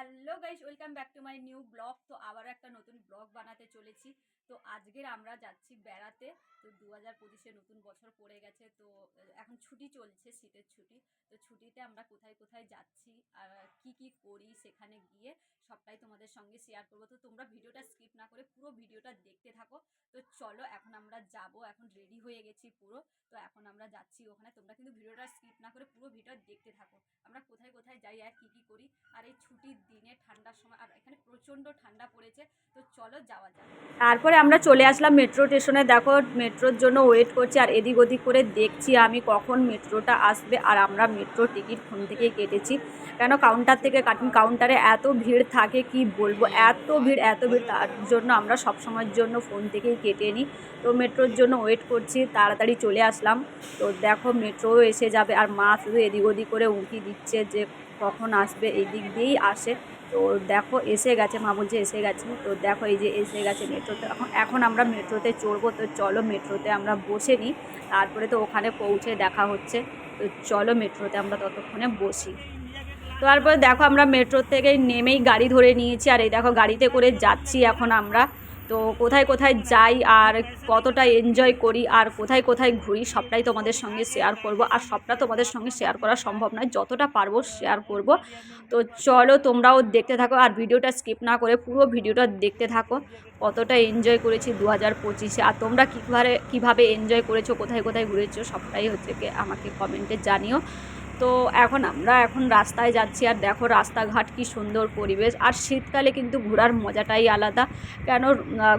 Hello guys, welcome back to my new blog. তো আবার একটা নতুন ব্লগ বানাতে চলেছি। তো আজকের আমরা যাচ্ছি বেড়াতে। তো দু হাজার পঁচিশে নতুন বছর পড়ে গেছে, তো এখন ছুটি চলছে, শীতের ছুটি। তো ছুটিতে আমরা কোথায় কোথায় যাচ্ছি, আর কি কি করি সেখানে গিয়ে সবটাই তোমাদের সঙ্গে শেয়ার করব। তো তোমরা ভিডিওটা স্কিপ না করে পুরো ভিডিওটা দেখতে থাকো। তো চলো, এখন আমরা যাব, এখন রেডি হয়ে গেছি পুরো। তো এখন আমরা যাচ্ছি ওখানে। তোমরা কিন্তু ভিডিওটা স্কিপ না করে পুরো ভিডিও দেখতে থাকো। আমরা কোথায় কোথায় যাই, আর কী কী করি, আর এই ছুটির দিনে ঠান্ডার সময়, আর এখানে প্রচণ্ড ঠান্ডা পড়েছে, তো চলো যাওয়া যাক। তারপরে আমরা চলে আসলাম মেট্রো স্টেশনে। দেখো, মেট্রোর জন্য ওয়েট করছি, আর এদিক ওদিক করে দেখছি আমি কখন মেট্রোটা আসবে, আর আমরা মেট্রো টিকিট ফোন থেকেই কেটেছি। কেন কাউন্টার থেকে কাটুন কাউন্টারে এত ভিড় থাকে, কি বলব? এত ভিড় এত ভিড়, তার জন্য আমরা সব সময়ের জন্য ফোন থেকেই কেটে নিই। তো মেট্রোর জন্য ওয়েট করছি, তাড়াতাড়ি চলে আসলাম। তো দেখো মেট্রো এসে যাবে, আর মা শুধু এদিক ওদিক করে উঁকি দিচ্ছে যে কখন আসবে এই দিক দিয়েই আসে। তো দেখো, এসে গেছে, মা বলছে এসে গেছে। তো দেখো, এই যে এসে গেছে মেট্রোতে। এখন এখন আমরা মেট্রোতে চড়বো, তো চলো মেট্রোতে আমরা বসে নিই। তারপরে তো ওখানে পৌঁছে দেখা হচ্ছে। তো চলো মেট্রোতে আমরা ততক্ষণে বসি। তো তারপরে দেখো, আমরা মেট্রো থেকে নেমেই গাড়ি ধরে নিয়েছি। আর এই দেখো, গাড়িতে করে যাচ্ছি এখন আমরা। তো কোথায় কোথায় যাই আর কতটা এনজয় করি আর কোথায় কোথায় ঘুরি, সবটাই তোমাদের সঙ্গে শেয়ার করব। আর সবটা তোমাদের সঙ্গে শেয়ার করা সম্ভব নয়, যতটা পারব শেয়ার করব। তো চলো তোমরাও দেখতে থাকো আর ভিডিওটা স্কিপ না করে পুরো ভিডিওটা দেখতে থাকো, কতটা এনজয় করেছি দু হাজার পঁচিশে। আর তোমরা কীভাবে কীভাবে এনজয় করেছ, কোথায় কোথায় ঘুরেছো, সবটাই হচ্ছে আমাকে কমেন্টে জানিও। তো এখন আমরা এখন রাস্তায় যাচ্ছি আর দেখো রাস্তাঘাট কি সুন্দর পরিবেশ। আর শীতকালে কিন্তু ঘোরার মজাটাই আলাদা। কেন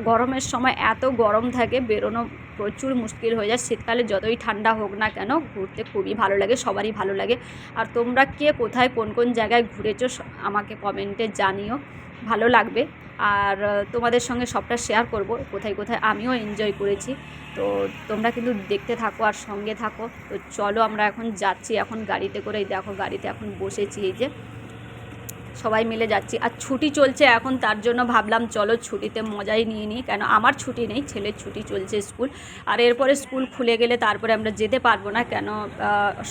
গরমের সময় এত গরম থাকে, বেরোনো প্রচুর মুশকিল হয়ে যায়। শীতকালে যতই ঠান্ডা হোক না কেন, ঘুরতে খুবই ভালো লাগে, সবারই ভালো লাগে। আর তোমরা কে কোথায় কোন কোন জায়গায় ঘুরেছো আমাকে কমেন্টে জানিও। ভালো লাগবে। আর তোমাদের সঙ্গে সবটা শেয়ার করব, কোথায় কোথায় আমিও এনজয় করেছি। তো তোমরা কিন্তু দেখতে থাকো আর সঙ্গে থাকো। তো চলো আমরা এখন যাচ্ছি, এখন গাড়িতে করে দেখো, গাড়িতে এখন বসেছি এই যে। সবাই মিলে যাচ্ছি। আর ছুটি চলছে এখন, তার জন্য ভাবলাম চলো ছুটিতে মজাই নিয়ে নিই, কেন আমার ছুটি নেই, ছেলের ছুটি চলছে স্কুল। আর এরপরে স্কুল খুলে গেলে তারপরে আমরা যেতে পারব না, কেন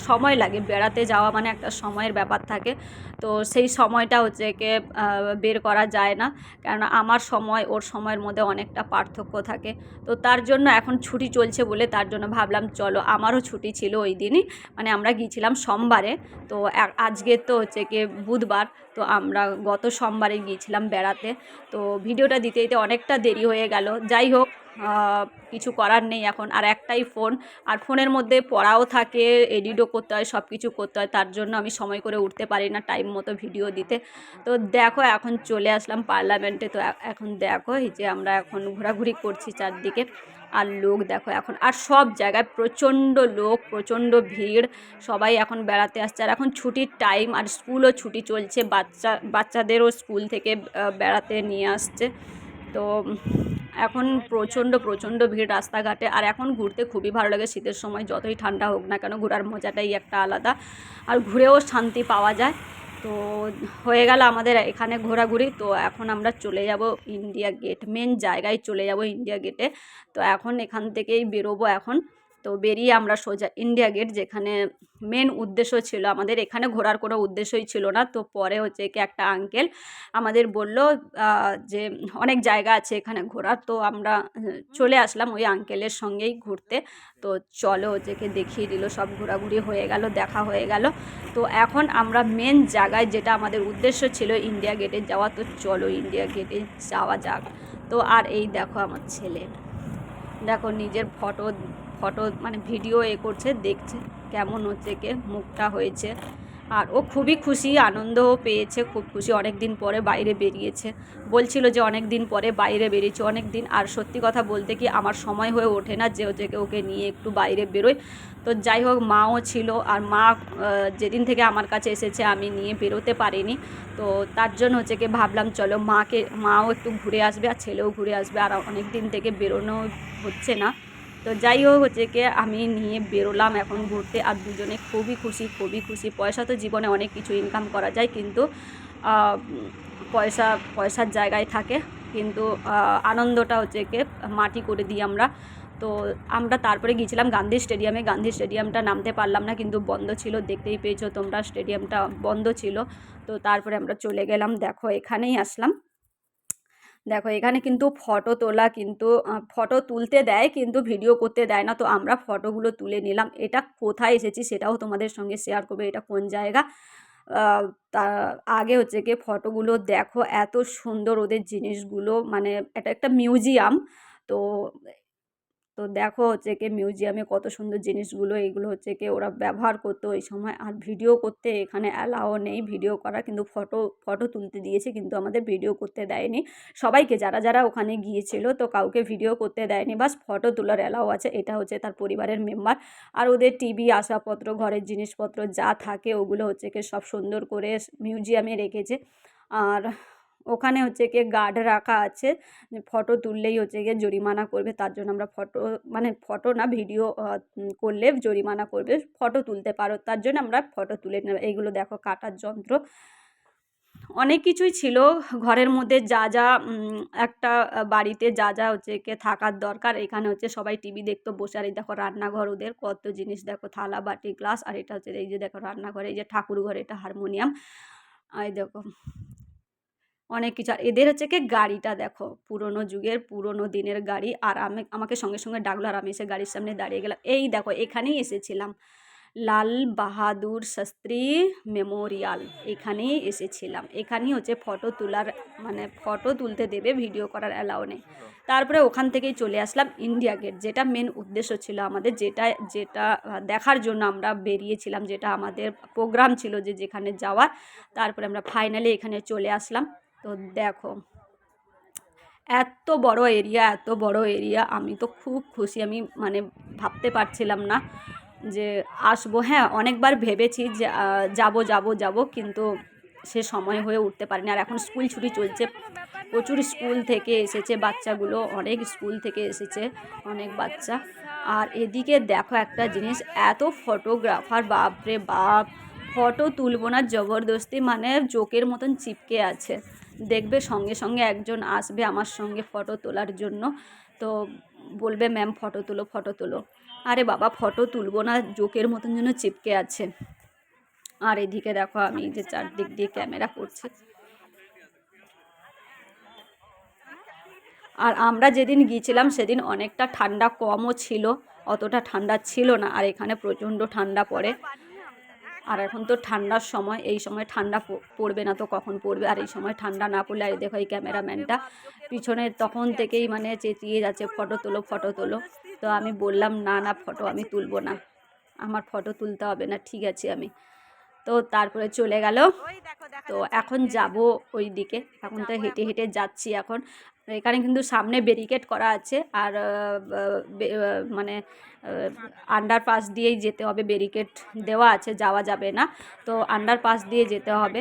সময় লাগে। বেড়াতে যাওয়া মানে একটা সময়ের ব্যাপার থাকে। তো সেই সময়টা হচ্ছে কি বের করা যায় না কেন আমার সময়, ওর সময়ের মধ্যে অনেকটা পার্থক্য থাকে। তো তার জন্য এখন ছুটি চলছে বলে তার জন্য ভাবলাম চলো, আমারও ছুটি ছিল ওই দিনই মানে আমরা গিয়েছিলাম সোমবারে। তো আজকে তো হচ্ছে কি, বুধবার, তো আমরা গত সোমবারে গিয়েছিলাম বেড়াতে। তো ভিডিওটা দিতে দিতে অনেকটা দেরি হয়ে গেল। যাই হোক কিছু করার নেই এখন। আর একটাই ফোন। আর ফোনের মধ্যে পড়াও থাকে, এডিটও করতে হয় সব কিছু করতে হয়। তার জন্য আমি সময় করে উঠতে পারি না টাইম মতো ভিডিও দিতে। তো দেখো, এখন চলে আসলাম পার্লামেন্টে। তো এখন দেখো, এই যে আমরা এখন ঘোরাঘুরি করছি চারদিকে। আর লোক দেখো এখন, আর সব জায়গায় প্রচণ্ড লোক, প্রচণ্ড ভিড়, সবাই এখন বেড়াতে আসছে। আর এখন ছুটির টাইম আর স্কুলও ছুটি চলছে, বাচ্চা, বাচ্চাদেরও স্কুল থেকে বেড়াতে নিয়ে আসছে। তো এখন প্রচণ্ড প্রচণ্ড ভিড় রাস্তাঘাটে। আর এখন ঘুরতে খুবই ভালো লাগে শীতের সময়, যতই ঠান্ডা হোক না কেন, ঘোরার মজাটাই একটা আলাদা। আর ঘুরেও শান্তি পাওয়া যায়। তো হয়ে গেল আমাদের এখানে ঘোরাঘুরি। তো এখন আমরা চলে যাব ইন্ডিয়া গেট মেন জায়গায় চলে যাব ইন্ডিয়া গেটে তো এখন এখান থেকেই বেরোবো এখন। তো বেরিয়ে আমরা সোজা ইন্ডিয়া গেট যেখানে মেন উদ্দেশ্য ছিল, আমাদের এখানে ঘোরার কোনো উদ্দেশ্যই ছিল না। তো পরে হচ্ছে কি একটা আঙ্কেল আমাদের বলল যে অনেক জায়গা আছে এখানে ঘোরার, তো আমরা চলে আসলাম ওই আঙ্কেলের সঙ্গেই ঘুরতে। তো চলো হচ্ছে কি দেখিয়ে দিল, সব ঘোরাঘুরি হয়ে গেল, দেখা হয়ে গেল। তো এখন আমরা মেন জায়গায় যেটা আমাদের উদ্দেশ্য ছিল ইন্ডিয়া গেটে যাওয়া, তো চলো ইন্ডিয়া গেটে যাওয়া যাক। তো আর এই দেখো আমার ছেলে। দেখো নিজের ফটো ফটো মানে ভিডিও এ করছে, দেখছে কেমন হচ্ছে, কে মুখটা হয়েছে। আর ও খুবই খুশি, আনন্দও পেয়েছে, খুব খুশি। অনেক দিন পরে বাইরে বেরিয়েছে। বলছিল যে অনেক দিন পরে বাইরে বেরিয়েছে অনেক দিন আর সত্যি কথা বলতে কি আমার সময় হয়ে ওঠে না যে হচ্ছে ওকে নিয়ে একটু বাইরে বেরোই। তো যাই হোক, মাও ছিল আর মা যেদিন থেকে আমার কাছে এসেছে, আমি নিয়ে বেরোতে পারিনি। তো তার জন্য হচ্ছে কি ভাবলাম, চলো মাকে, মাও একটু ঘুরে আসবে আর ছেলেও ঘুরে আসবে। আর অনেক দিন থেকে বেরোনো হচ্ছে না। তো যাই হোক হচ্ছে কি, আমি নিয়ে বেরোলাম এখন ঘুরতে আর দুজনে খুবই খুশি খুবই খুশি। পয়সা তো জীবনে অনেক কিছু ইনকাম করা যায় কিন্তু পয়সা, পয়সার জায়গায় থাকে। কিন্তু আনন্দটা হচ্ছে কি, মাটি করে দিই আমরা। তো আমরা তারপরে গিয়েছিলাম গান্ধী স্টেডিয়ামে। গান্ধী স্টেডিয়ামটা নামতে পারলাম না কিন্তু বন্ধ ছিল, দেখতেই পেয়েছ তোমরা, স্টেডিয়ামটা বন্ধ ছিল। তো তারপরে আমরা চলে গেলাম, দেখো এখানেই আসলাম। দেখো, এখানে কিন্তু ফটো তোলা কিন্তু ফটো তুলতে দেয় কিন্তু ভিডিও করতে দেয় না। তো আমরা ফটোগুলো তুলে নিলাম। এটা কোথায় এসেছি সেটাও তোমাদের সঙ্গে শেয়ার করবে এটা কোন জায়গা? তা আগে হচ্ছে কি ফটোগুলো দেখো, এত সুন্দর ওদের জিনিসগুলো মানে এটা একটা মিউজিয়াম তো তো দেখো হচ্ছে কি মিউজিয়ামে কত সুন্দর জিনিসগুলো এইগুলো হচ্ছে কি ওরা ব্যবহার করতো ওই সময়। আর ভিডিও করতে এখানে অ্যালাও নেই। ভিডিও করা কিন্তু ফটো ফটো তুলতে দিয়েছে কিন্তু আমাদের ভিডিও করতে দেয়নি। সবাইকে যারা যারা ওখানে গিয়েছিল তো কাউকে ভিডিও করতে দেয়নি। বাস ফটো তোলার অ্যালাও আছে। এটা হচ্ছে তার পরিবারের মেম্বার। আর ওদের টিভি, আসবাবপত্র, ঘরের জিনিসপত্র যা থাকে ওগুলো হচ্ছে কি সব সুন্দর করে মিউজিয়ামে রেখেছে। আর ওখানে হচ্ছে গিয়ে গার্ড রাখা আছে ফটো তুললেই হচ্ছে গিয়ে জরিমানা করবে, তার জন্য আমরা ফটো মানে ফটো না ভিডিও করলে জরিমানা করবে ফটো তুলতে পারো, তার জন্য আমরা ফটো তুলে নেব, এইগুলো দেখো, কাটার যন্ত্র। অনেক কিছুই ছিল, ঘরের মধ্যে যা যা একটা বাড়িতে যা যা হচ্ছে কে থাকার দরকার, এখানে হচ্ছে সবাই টিভি দেখতো, বসে, আর এই দেখো রান্নাঘর ওদের, কত জিনিস দেখো, থালা, বাটি, গ্লাস, আর এটা হচ্ছে, এই যে দেখো রান্নাঘর, এই যে ঠাকুর ঘর, এটা হারমোনিয়াম আর এই দেখো অনেক কিছু। আর এদের হচ্ছে কি গাড়িটা দেখো, পুরোনো যুগের পুরোনো দিনের গাড়ি। আর আমি, আমাকে সঙ্গে সঙ্গে ডাকলো আর আমি এসে গাড়ির সামনে দাঁড়িয়ে গেলাম। এই দেখো, এখানেই এসেছিলাম। লাল বাহাদুর শাস্ত্রী মেমোরিয়াল, এখানেই এসেছিলাম। এখানেই হচ্ছে ফটো তোলার মানে ফটো তুলতে দেবে, ভিডিও করার অ্যালাও নেই। তারপরে ওখান থেকেই চলে আসলাম ইন্ডিয়া গেট, যেটা মেন উদ্দেশ্য ছিল আমাদের, যেটা যেটা দেখার জন্য আমরা বেরিয়েছিলাম, যেটা আমাদের প্রোগ্রাম ছিল যে যেখানে যাওয়ার। তারপরে আমরা ফাইনালি এখানে চলে আসলাম। তো দেখো, এত বড় এরিয়া এত বড় এরিয়া আমি তো খুব খুশি। আমি মানে ভাবতে পারছিলাম না যে আসব। হ্যাঁ অনেকবার ভেবেছি যে যাব, যাব, যাব, কিন্তু সে সময় হয়ে উঠতে পারিনি। আর এখন স্কুল ছুটি চলছে, প্রচুর স্কুল থেকে এসেছে বাচ্চাগুলো, অনেক স্কুল থেকে এসেছে অনেক বাচ্চা। আর এদিকে দেখো একটা জিনিস, এত ফটোগ্রাফার বাপরে বাপ! ফটো তুলব না, জবরদস্তি মানে জোকের মতন চিপকে আছে। দেখবে সঙ্গে সঙ্গে একজন আসবে আমার সঙ্গে ফটো তোলার জন্য। তো বলবে, ম্যাম, ফটো তুলো ফটো তুলো। আরে বাবা, ফটো তুলবো না, জোকের মতন যেন চিপকে আছে। আর এদিকে দেখো আমি যে চারদিক দিয়ে ক্যামেরা করছি। আর আমরা যেদিন গিয়েছিলাম সেদিন অনেকটা ঠান্ডা কমও ছিল, অতটা ঠান্ডা ছিল না, আর এখানে প্রচণ্ড ঠান্ডা পড়ে। আর এখন তো ঠান্ডার সময়, এই সময় ঠান্ডা পড়বে না তো কখন পড়বে? আর এই সময় ঠান্ডা না পড়লে, আর দেখো এই ক্যামেরাম্যানটা পিছনে তখন থেকেই মানে চেঁচিয়ে যাচ্ছে, ফটো তোলো ফটো তোলো। তো আমি বললাম, না না, ফটো আমি তুলবো না। আমার ফটো তুলতে হবে না, ঠিক আছে আমি। তো তারপরে চলে গেল। তো এখন যাব ওই দিকে। এখন তো হেঁটে হেঁটে যাচ্ছি এখন। এখানে কিন্তু সামনে ব্যারিকেড করা আছে। আর মানে আন্ডার পাস দিয়েই যেতে হবে। ব্যারিকেড দেওয়া আছে যাওয়া যাবে না। তো আন্ডার পাস দিয়ে যেতে হবে।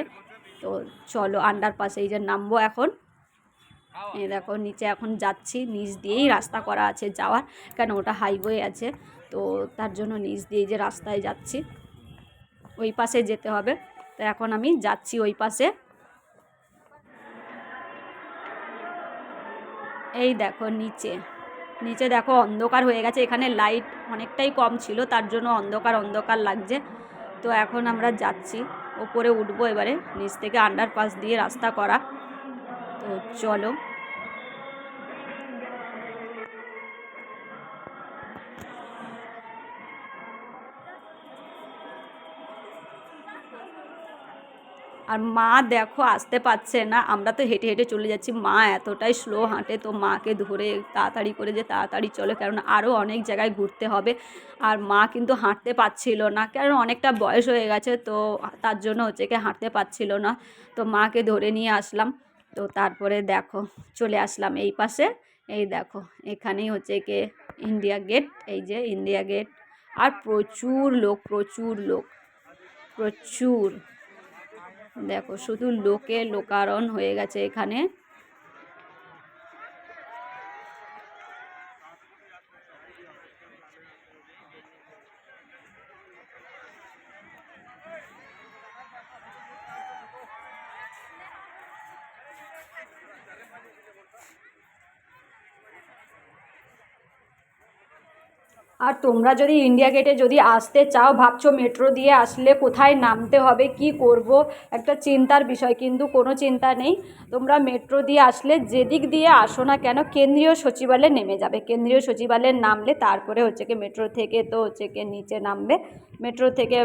তো চলো আন্ডার পাসে এই যে নামবো এখন। এই দেখো নিচে এখন যাচ্ছি। নিচ দিয়েই রাস্তা করা আছে যাওয়ার। কেন ওটা হাইওয়ে আছে। তো তার জন্য নিচ দিয়ে যে রাস্তায় যাচ্ছি। ওই পাশে যেতে হবে। তো এখন আমি যাচ্ছি ওই পাশে। এই দেখো নিচে। নিচে দেখো অন্ধকার হয়ে গেছে। এখানে লাইট অনেকটাই কম ছিল, তার জন্য অন্ধকার অন্ধকার লাগছে। তো এখন আমরা যাচ্ছি। ওপরে উঠবো এবারে, নিচ থেকে আন্ডার পাস দিয়ে রাস্তা করা। তো চলো। আর মা দেখো আসতে পারছে না। আমরা তো হেঁটে হেঁটে চলে যাচ্ছি। মা এতটাই স্লো হাঁটে তো মাকে ধরে তাড়াতাড়ি করে যে তাড়াতাড়ি চলো, কারণ আরও অনেক জায়গায় ঘুরতে হবে। আর মা কিন্তু হাঁটতে পারছিল না, কারণ অনেকটা বয়স হয়ে গেছে তো তার জন্য হচ্ছে কি হাঁটতে পারছিল না। তো মাকে ধরে নিয়ে আসলাম। তো তারপরে দেখো চলে আসলাম এই পাশে। এই দেখো এখানেই হচ্ছে কি ইন্ডিয়া গেট এই যে ইন্ডিয়া গেট আর প্রচুর লোক প্রচুর লোক, প্রচুর। দেখো শুধু লোকে লোকারণ হয়ে গেছে এখানে। আর তোমরা যদি ইন্ডিয়া গেটে যদি আসতে চাও, ভাবছ মেট্রো দিয়ে আসলে কোথায় নামতে হবে, কি করব, একটা চিন্তার বিষয়, কিন্তু কোনো চিন্তা নেই। তোমরা মেট্রো দিয়ে আসলে যেদিক দিয়ে আসো না কেন, কেন্দ্রীয় সচিবালয়ে নেমে যাবে। কেন্দ্রীয় সচিবালয়ে নামলে তারপরে হচ্ছে কি মেট্রো থেকে তো হচ্ছে কি নিচে নামবে। মেট্রো থেকে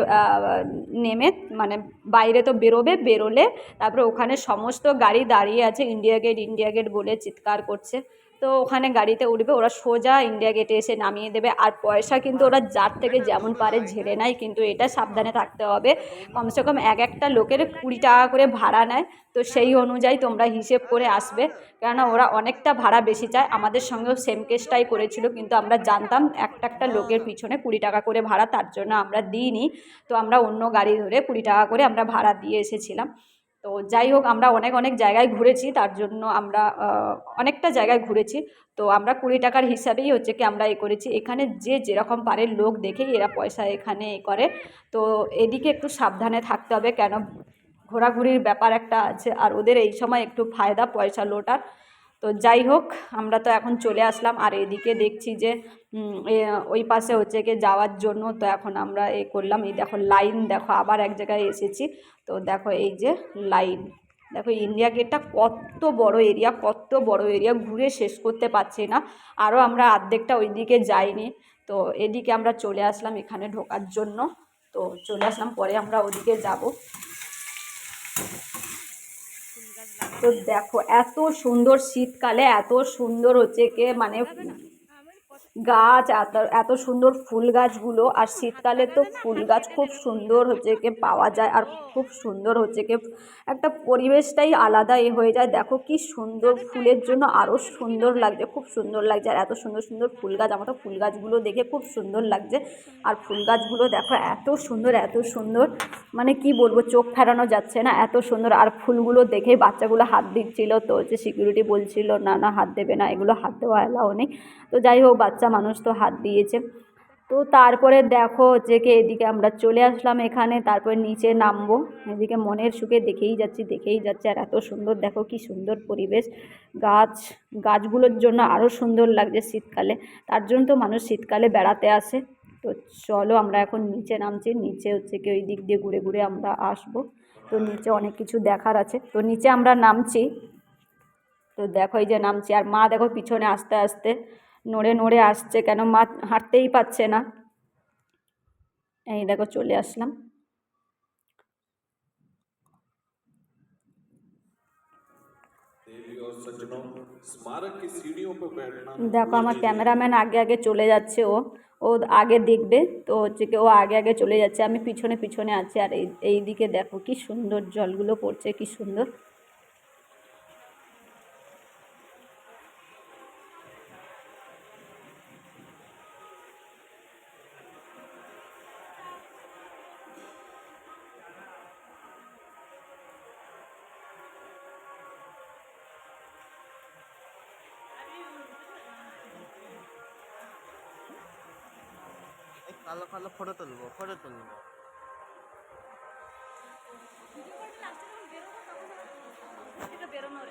নেমে মানে বাইরে তো বেরোবে, বেরোলে তারপরে ওখানে সমস্ত গাড়ি দাঁড়িয়ে আছে। ইন্ডিয়া গেট ইন্ডিয়া গেট বলে চিৎকার করছে। তো ওখানে গাড়িতে উঠবে, ওরা সোজা ইন্ডিয়া গেটে এসে নামিয়ে দেবে। আর পয়সা কিন্তু ওরা যার থেকে যেমন পারে ঝেড়ে নেয়, কিন্তু এটা সাবধানে থাকতে হবে। কমসে কম এক একটা লোকের কুড়ি টাকা করে ভাড়া নেয়, তো সেই অনুযায়ী তোমরা হিসেব করে আসবে। কেননা ওরা অনেকটা ভাড়া বেশি চায়। আমাদের সঙ্গেও সেম কেসটাই করেছিল, কিন্তু আমরা জানতাম একটা একটা লোকের পিছনে কুড়ি টাকা করে ভাড়া, তার জন্য আমরা দিইনি। তো আমরা অন্য গাড়ি ধরে কুড়ি টাকা করে আমরা ভাড়া দিয়ে এসেছিলাম। তো যাই হোক, আমরা অনেক অনেক জায়গায় ঘুরেছি, তার জন্য আমরা অনেকটা জায়গায় ঘুরেছি। তো আমরা কুড়ি টাকার হিসাবেই হচ্ছে কি আমরা এ করেছি। এখানে যে যেরকম পারে লোক দেখেই এরা পয়সা এখানে এ করে। তো এদিকে একটু সাবধানে থাকতে হবে, কেন? ঘোরাঘুরির ব্যাপার একটা আছে। আর ওদের এই সময় একটু ফায়দা, পয়সা লোটার। তো যাই হোক, আমরা তো এখন চলে আসলাম। আর এদিকে দেখছি যে ওই পাশে হচ্ছে কি যাওয়ার জন্য তো এখন আমরা এ করলাম। এই দেখো লাইন, দেখো আবার এক জায়গায় এসেছি। তো দেখো এই যে লাইন। দেখো ইন্ডিয়া গেটটা কত বড় এরিয়া, কত বড় এরিয়া, ঘুরে শেষ করতে পারছি না। আরও আমরা অর্ধেকটা ওইদিকে যাইনি। তো এদিকে আমরা চলে আসলাম এখানে ঢোকার জন্য। তো চলে আসলাম, পরে আমরা ওদিকে যাব। তো দেখো এত সুন্দর শীতকালে এত সুন্দর হচ্ছে কে মানে গাছ, এত এত সুন্দর ফুল গাছগুলো আর শীতকালে তো ফুল গাছ খুব সুন্দর হচ্ছে কি পাওয়া যায় আর খুব সুন্দর হচ্ছে কি একটা পরিবেশটাই আলাদা এ হয়ে যায়। দেখো কি সুন্দর ফুলের জন্য আরও সুন্দর লাগছে, খুব সুন্দর লাগছে আর এত সুন্দর সুন্দর ফুল গাছ, আমার তো ফুল গাছগুলো দেখে খুব সুন্দর লাগছে। আর ফুল গাছগুলো দেখো এত সুন্দর এত সুন্দর মানে কি বলব, চোখ ফেরানো যাচ্ছে না, এত সুন্দর। আর ফুলগুলো দেখে বাচ্চাগুলো হাত দিচ্ছিল, তো হচ্ছে সিকিউরিটি বলছিল, না না, হাত দেবে না, এগুলো হাত দেওয়া এলাও নেই। তো যাই হোক, বাচ্চা মানুষ তো হাত দিয়েছে। তো তারপরে দেখো হচ্ছে কি এদিকে আমরা চলে আসলাম এখানে, তারপরে নিচে নামবো। এদিকে মনের সুখে দেখেই যাচ্ছি, দেখেই যাচ্ছে। আর এত সুন্দর, দেখো কি সুন্দর পরিবেশ। গাছ, গাছগুলোর জন্য আরও সুন্দর লাগছে শীতকালে। তার জন্য তো মানুষ শীতকালে বেড়াতে আসে। তো চলো আমরা এখন নিচে নামছি। নিচে হচ্ছে কি ওই দিক দিয়ে ঘুরে ঘুরে আমরা আসব। তো নিচে অনেক কিছু দেখার আছে। তো নিচে আমরা নামছি। তো দেখো এই যে নামছি। আর মা দেখো পিছনে আস্তে আস্তে নড়ে নড়ে আসছে কেন? মা হাঁটতেই পাচ্ছে না। এই দেখো, চলে আসলাম। দেখো, আমার ক্যামেরাম্যান আগে আগে চলে যাচ্ছে ও। ও আগে দেখবে তো হচ্ছে কি, ও আগে আগে চলে যাচ্ছে। আমি পিছনে পিছনে আছি আর এই এই দিকে দেখো কি সুন্দর জলগুলো পড়ছে, কি সুন্দর। কালো ফটো তুলবো ফটো তুলবো। বেরোনোর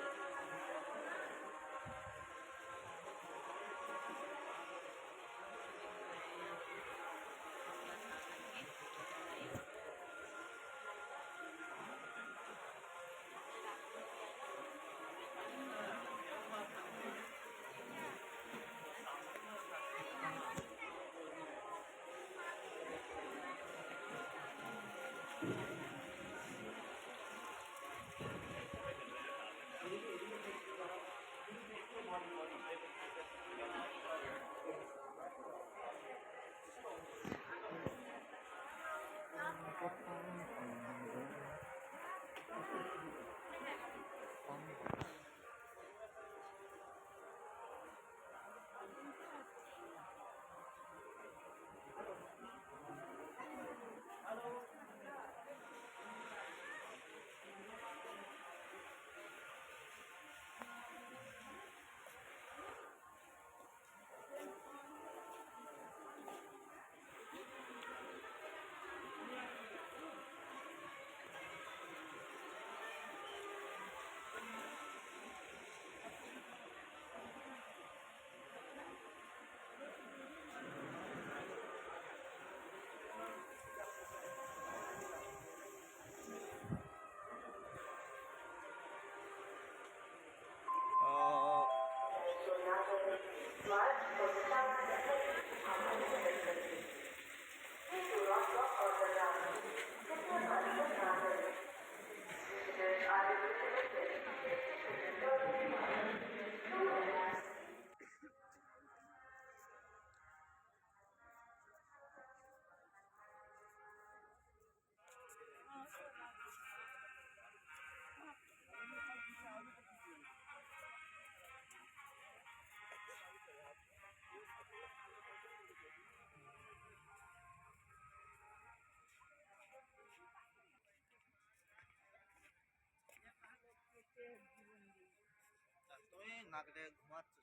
নাগরে ঘুমাচ্ছে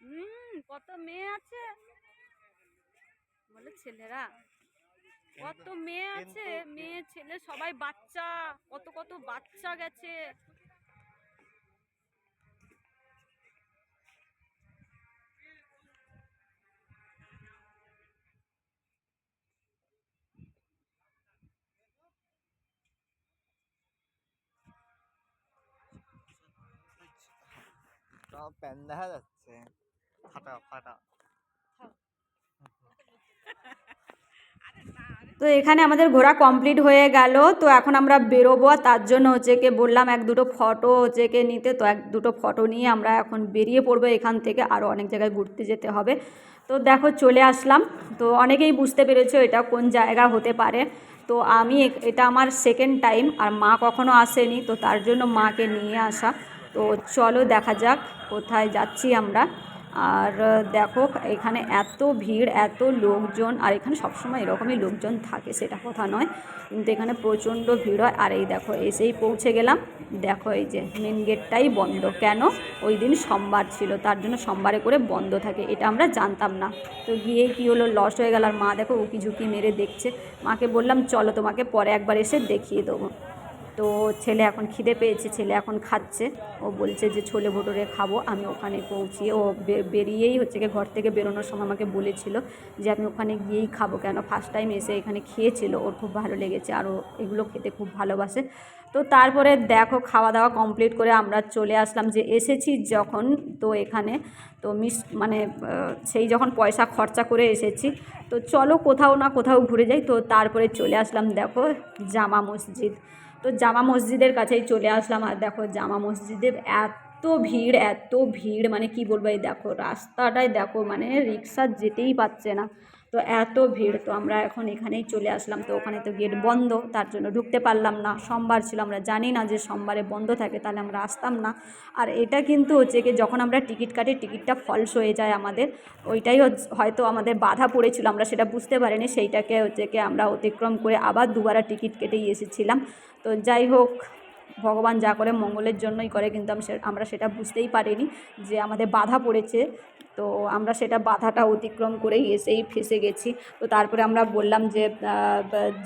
হুম কত মেয়ে আছে? বলে ছেলেরা কত মেয়ে আছে? মেয়ে ছেলে সবাই বাচ্চা কত কত বাচ্চা গেছে। প্যান দেখা যাচ্ছে। ফাটা ফাটা তো এখানে আমাদের ঘোরা কমপ্লিট হয়ে গেল। তো এখন আমরা বেরোবো। আর তার জন্য হচ্ছে কি বললাম এক দুটো ফটো হচ্ছে কি নিতে। তো এক দুটো ফটো নিয়ে আমরা এখন বেরিয়ে পড়ব। এখান থেকে আরও অনেক জায়গায় ঘুরতে যেতে হবে। তো দেখো চলে আসলাম। তো অনেকেই বুঝতে পেরেছ এটা কোন জায়গা হতে পারে। তো আমি এটা আমার সেকেন্ড টাইম আর মা কখনো আসেনি। তো তার জন্য মাকে নিয়ে আসা। তো চলো দেখা যাক। কোথায় যাচ্ছি আমরা। আর দেখো, এখানে এত ভিড়, এত লোকজন, আর এখানে সবসময় এরকমই লোকজন থাকে, সেটা কথা নয়। কিন্তু এখানে প্রচণ্ড ভিড় হয়। আর এই দেখো, এসেই পৌঁছে গেলাম। দেখো, এই যে মেন গেটটাই বন্ধ। কেন? ওই দিন সোমবার ছিল, তার জন্য সোমবারে করে বন্ধ থাকে, এটা আমরা জানতাম না। তো গিয়ে কি হলো? লস হয়ে গেল। আর মা দেখো, উকি ঝুঁকি মেরে দেখছে। মাকে বললাম, চলো তোমাকে পরে একবার এসে দেখিয়ে দেবো। তো ছেলে এখন খিদে পেয়েছে, ছেলে এখন খাচ্ছে। ও বলছে যে, ছোলে ভটোরে খাব, আমি ওখানে পৌঁছিয়ে, ও বেরিয়েই হচ্ছে কি ঘর থেকে বেরোনোর সময় আমাকে বলেছিল যে, আমি ওখানে গিয়েই খাব কেন? ফার্স্ট টাইম এসে এখানে খেয়েছিল, ওর খুব ভালো লেগেছে আর ও এগুলো খেতে খুব ভালোবাসে। তো তারপরে দেখো খাওয়া দাওয়া কমপ্লিট করে আমরা চলে আসলাম যে, এসেছি যখন তো এখানে। তো মিস মানে সেই যখন পয়সা খরচা করে এসেছি। তো চলো কোথাও না কোথাও ঘুরে যাই। তো তারপরে চলে আসলাম দেখো, জামা মসজিদ। তো জামা মসজিদের কাছেই চলে আসলাম। আর দেখো, জামা মসজিদের এত ভিড় এত ভিড় মানে কি বলব, এই দেখো রাস্তাটায় দেখো মানে রিক্সা যেতেই পারছে না। তো এত ভিড়, তো আমরা এখন এখানেই চলে আসলাম। তো ওখানে তো গেট বন্ধ, তার জন্য ঢুকতে পারলাম না। সোমবার ছিল, আমরা জানি না যে সোমবারে বন্ধ থাকে, তাহলে আমরা আসতাম না। আর এটা কিন্তু হচ্ছে কি, যখন আমরা টিকিট কাটি, টিকিটটা ফলস হয়ে যায় আমাদের। ওইটাই হয়তো আমাদের বাধা পড়েছিল, আমরা সেটা বুঝতে পারিনি। সেইটাকে হচ্ছে কি, আমরা অতিক্রম করে আবার দুবারা টিকিট কেটেই এসেছিলাম। তো যাই হোক, ভগবান যা করে মঙ্গলের জন্যই করে, কিন্তু আমি আমরা সেটা বুঝতেই পারিনি যে আমাদের বাধা পড়েছে। তো আমরা সেটা বাধাটা অতিক্রম করেই এসেই ফেসে গেছি। তো তারপরে আমরা বললাম যে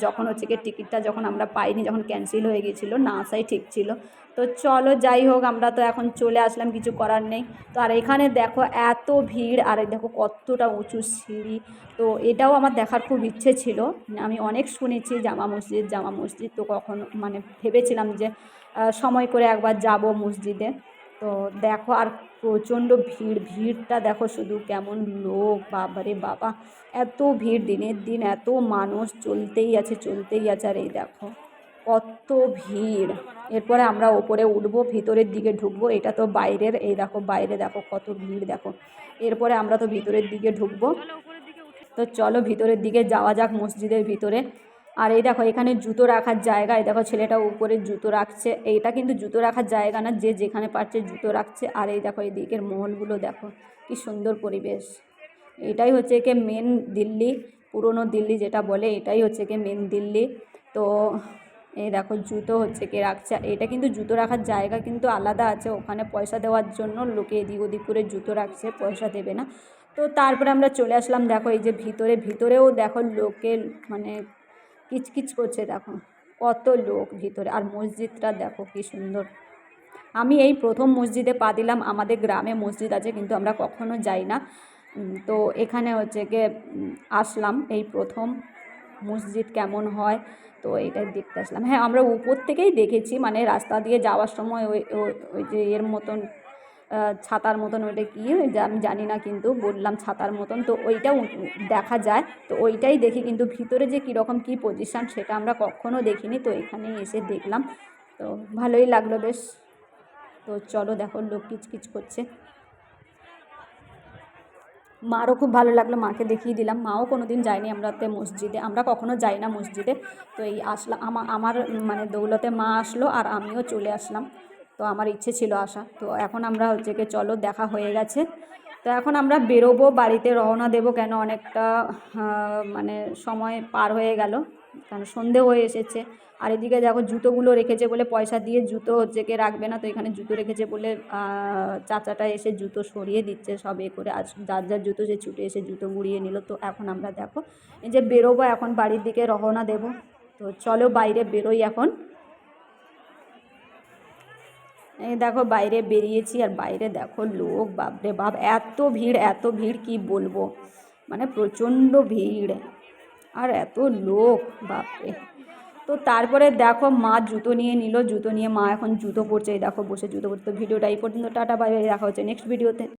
যখন হচ্ছে কি টিকিটটা যখন আমরা পাইনি, যখন ক্যান্সেল হয়ে গেছিল না আসাই ঠিক ছিল। তো চলো যাই হোক, আমরা তো এখন চলে আসলাম, কিছু করার নেই। তো আর এখানে দেখো এত ভিড়, আর দেখো কতটা উঁচু সিঁড়ি। তো এটাও আমার দেখার খুব ইচ্ছে ছিল। আমি অনেক শুনেছি জামা মসজিদ জামা মসজিদ তো কখনো মানে ভেবেছিলাম যে সময় করে একবার যাব মসজিদে। তো দেখো আর প্রচণ্ড ভিড়, ভিড়টা দেখো শুধু কেমন লোক, বাবারে বাবা। এত ভিড় দিনের দিন, এত মানুষ চলতেই আছে চলতেই আছে। আর এই দেখো, কত ভিড়। এরপরে আমরা ওপরে উঠবো, ভিতরের দিকে ঢুকবো। এটা তো বাইরের, এই দেখো, বাইরে দেখো, কত ভিড় দেখো। এরপরে আমরা তো ভিতরের দিকে ঢুকবো। তো চলো ভিতরের দিকে যাওয়া যাক মসজিদের ভিতরে। আর এই দেখো, এখানে জুতো রাখার জায়গা, এই দেখো ছেলেটা উপরে জুতো রাখছে। এইটা কিন্তু জুতো রাখার জায়গা না, যে যেখানে পারছে জুতো রাখছে। আর এই দেখো এই দিকের মহলগুলো দেখো, কি সুন্দর পরিবেশ। এটাই হচ্ছে কি মেন দিল্লি, পুরনো দিল্লি যেটা বলে, এটাই হচ্ছে কি মেন দিল্লি। তো এই দেখো, জুতো হচ্ছে কি রাখছে। এটা কিন্তু জুতো রাখার জায়গা কিন্তু আলাদা আছে, ওখানে পয়সা দেওয়ার জন্য লোকে এদিক ওদিক করে জুতো রাখছে, পয়সা দেবে না। তো তারপরে আমরা চলে আসলাম, দেখো এই যে ভিতরে, ভিতরেও দেখো লোকে মানে কিচকিচ করছে, দেখো। কত লোক ভিতরে। আর মসজিদটা দেখো কি সুন্দর। আমি এই প্রথম মসজিদে পা দিলাম। আমাদের গ্রামে মসজিদ আছে, কিন্তু আমরা কখনো যাই না। তো এখানে হচ্ছে গিয়ে আসলাম। এই প্রথম মসজিদ কেমন হয়, তো এটা দেখতে আসলাম। হ্যাঁ আমরা উপর থেকেই দেখেছি। মানে রাস্তা দিয়ে যাওয়ার সময় ওই, ওই- যে এর মতন ছাতার মতন ওইটা কী আমি জানি না কিন্তু, বললাম ছাতার মতন, তো ওইটাও দেখা যায়। তো ওইটাই দেখি কিন্তু ভিতরে যে কীরকম কী পজিশান সেটা আমরা কখনো দেখিনি, তো এখানে এসে দেখলাম। তো ভালোই লাগল বেশ। তো চলো দেখো লোক কিচকিচ করছে। মারও খুব ভালো লাগল, মাকে দেখিয়ে দিলাম। মাও কোনো দিন যায়নি আমরাতে মসজিদে, আমরা কখনো যাই না মসজিদে। তো এই আসলাম আমার আমার মানে দৌলতে মা আসলো আর আমিও চলে আসলাম। তো আমার ইচ্ছে ছিল আসা। তো এখন আমরা হচ্ছে কি চলো, দেখা হয়ে গেছে। তো এখন আমরা বেরোবো, বাড়িতে রওনা দেবো কেন অনেকটা মানে সময় পার হয়ে গেল। কারণ সন্ধে হয়ে এসেছে। আর এদিকে দেখো জুতোগুলো রেখেছে বলে পয়সা দিয়ে জুতো হচ্ছে কে রাখবে না। তো এখানে জুতো রেখেছে বলে চাচাটা এসে জুতো সরিয়ে দিচ্ছে সব এ করে। আজ যার যার জুতো যে ছুটে এসে জুতো গুড়িয়ে নিল। তো এখন আমরা দেখো, এই যে বেরোবো এখন বাড়ির দিকে রওনা দেবো। তো চলো বাইরে বেরোই এখন। এই দেখো বাইরে বেরিয়েছি আর বাইরে দেখো লোক, বাপরে বাপ, এত ভিড় এত ভিড় কি বলব? মানে প্রচণ্ড ভিড়। আর এত লোক, বাপরে। তো তারপরে দেখো মা জুতো নিয়ে নিল, জুতো নিয়ে মা এখন জুতো পরছে দেখো বসে জুতো পরছে। ভিডিওটা এই পর্যন্ত, টাটা, বাই বাই, দেখা হচ্ছে নেক্সট ভিডিওতে